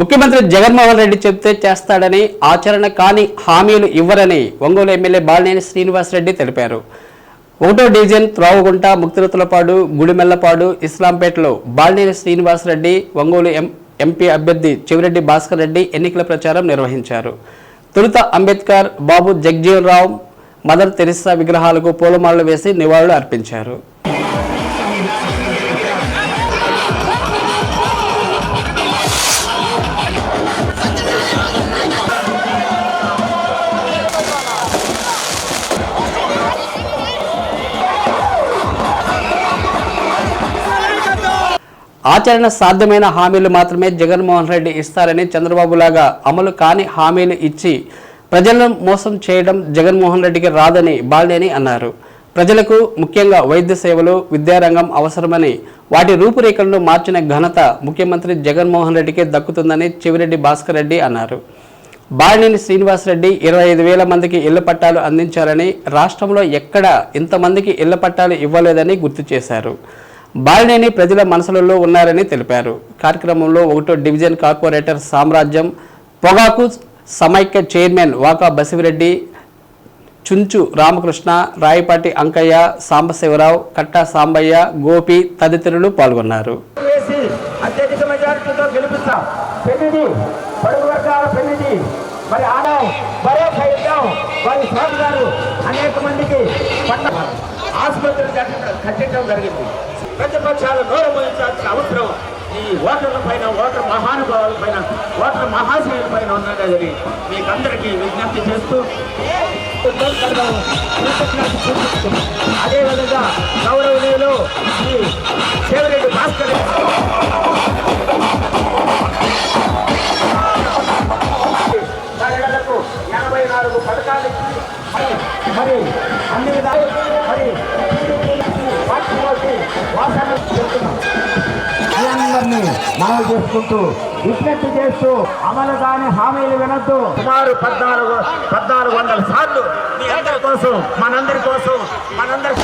ముఖ్యమంత్రి జగన్మోహన్ రెడ్డి చెబితే చేస్తాడని ఆచరణ కాని హామీలు ఇవ్వరని ఒంగోలు ఎమ్మెల్యే బాలినేని శ్రీనివాసరెడ్డి తెలిపారు. ఒకటో డివిజన్ త్రావుగుంట ముక్తిరతులపాడు గుడిమెల్లపాడు ఇస్లాంపేటలో బాలినేని శ్రీనివాసరెడ్డి ఒంగోలు ఎం ఎంపీ అభ్యర్థి చెవిరెడ్డి భాస్కర్ రెడ్డి ఎన్నికల ప్రచారం నిర్వహించారు. తొలుత అంబేద్కర్ బాబు జగ్జీవన్ రావు మదర్ తెరిసా విగ్రహాలకు పూలమాలలు వేసి నివాళులు అర్పించారు. ఆచరణ సాధ్యమైన హామీలు మాత్రమే జగన్మోహన్ రెడ్డి ఇస్తారని చంద్రబాబు లాగా అమలు కాని హామీలు ఇచ్చి ప్రజలను మోసం చేయడం జగన్మోహన్ రెడ్డికి రాదని బాలినేని అన్నారు. ప్రజలకు ముఖ్యంగా వైద్య సేవలు విద్యారంగం అవసరమని వాటి రూపురేఖలను మార్చిన ఘనత ముఖ్యమంత్రి జగన్మోహన్ రెడ్డికి దక్కుతుందని చెవిరెడ్డి భాస్కర్ రెడ్డి అన్నారు. బాలినేని శ్రీనివాసరెడ్డి ఇరవై ఐదు వేల మందికి ఇళ్ళ పట్టాలు అందించారని రాష్ట్రంలో ఎక్కడా ఇంతమందికి ఇళ్ళ పట్టాలు ఇవ్వలేదని గుర్తు చేశారు. బాలినేని ప్రజల మనసులలో ఉన్నారని తెలిపారు. కార్యక్రమంలో ఒకటో డివిజన్ కార్పొరేటర్ సామ్రాజ్యం పొగాకు సమైక్య చైర్మన్ వాకా బసివిరెడ్డి చుంచు రామకృష్ణ రాయపాటి అంకయ్య సాంబశివరావు కట్టా సాంబయ్య గోపి తదితరులు పాల్గొన్నారు. అత్యధిక మెజారిటీతో గెలిపిస్తాం. పెన్నిది పొడుగు వర్గాల పెన్నిది మరి ఆదాం భరోసా ఇద్దాం వారి స్వామి గారు అనేక మందికి పంట ఆసుపత్రులు కట్టడం జరిగింది. ప్రతిపక్షాలు నోరు మోయించాల్సిన అవసరం. ఈ ఓటర్ల పైన ఓటర్ మహానుభావుల పైన ఓటర్ మహాశయుల పైన ఉన్నదని మీకందరికీ విజ్ఞప్తి చేస్తూ అదేవిధంగా గౌరవనీయులు ఈ శివరెడ్డి భాస్కర్ ఎనభై నాలుగు పథకాలు మరి అన్ని విధాలు మీ అందరినీ మనవి చేసుకుంటూ విజ్ఞప్తి చేస్తూ అమలు కాని హామీలు వినొద్దు. సుమారు పద్నాలుగు పద్నాలుగు వందల సార్లు మీ అందరి కోసం మనందరి కోసం మనందరి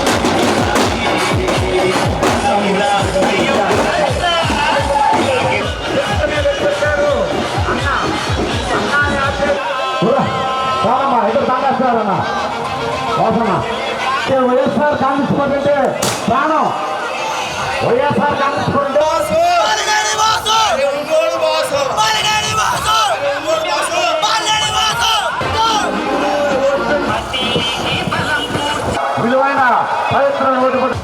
వైఎస్ఆర్ కాంగ్రెస్ పార్టీ అంటే ప్రాణం. వైఎస్ఆర్ కాంగ్రెస్ పార్టీ విలువైన పవిత్రమైన ఓటు కూడా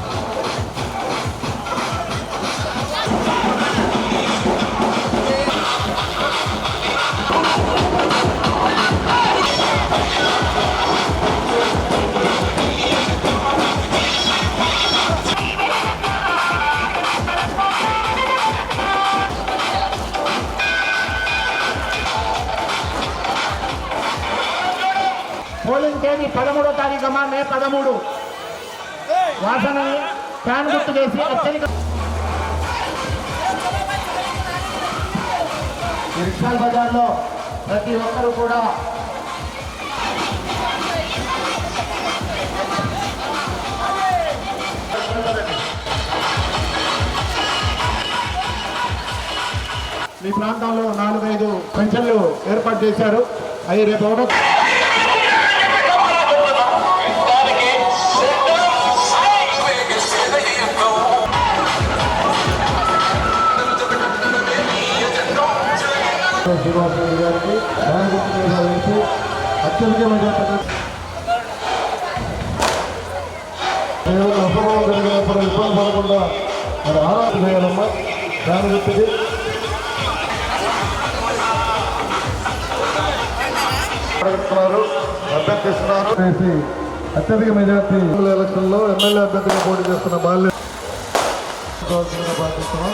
పోలింగ్ తేదీ పదమూడో తారీఖు అమ్మా మే పదమూడు వాసనని ఫ్యాన్ గుర్తు చేసి అత్యధిక ఈ రిక్షాల్ బజార్లో ప్రతి ఒక్కరూ కూడా మీ ప్రాంతంలో నాలుగైదు పెన్షన్లు ఏర్పాటు చేశారు. అవి రేపు ఒకటో శ్రీనివాసరెడ్డి గారికి బ్యాంక్ అత్యధిక మెజార్టీ ఏదైనా అసమం ఇబ్బంది పడకుండా మరి ఆరాధన చేయాలమ్మా. బ్యాంక్ గుర్తుకి అభ్యర్థిస్తున్నారు. అత్యధిక మెజార్టీ ఎలక్షన్లో ఎమ్మెల్యే అభ్యర్థిగా పోటీ చేస్తున్న బాల్య పాటిస్తున్నాం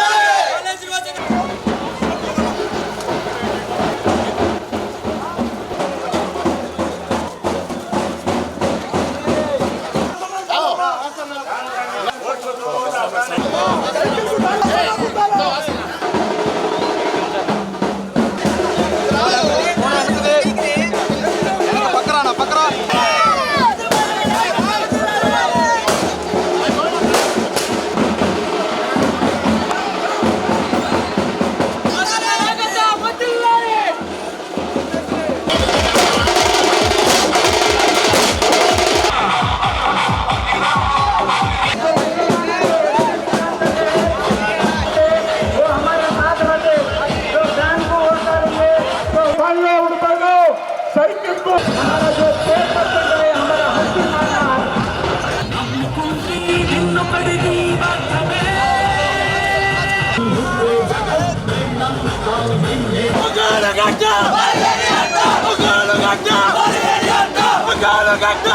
ఒంగోలు గడ్డ ఒంగోలు గడ్డ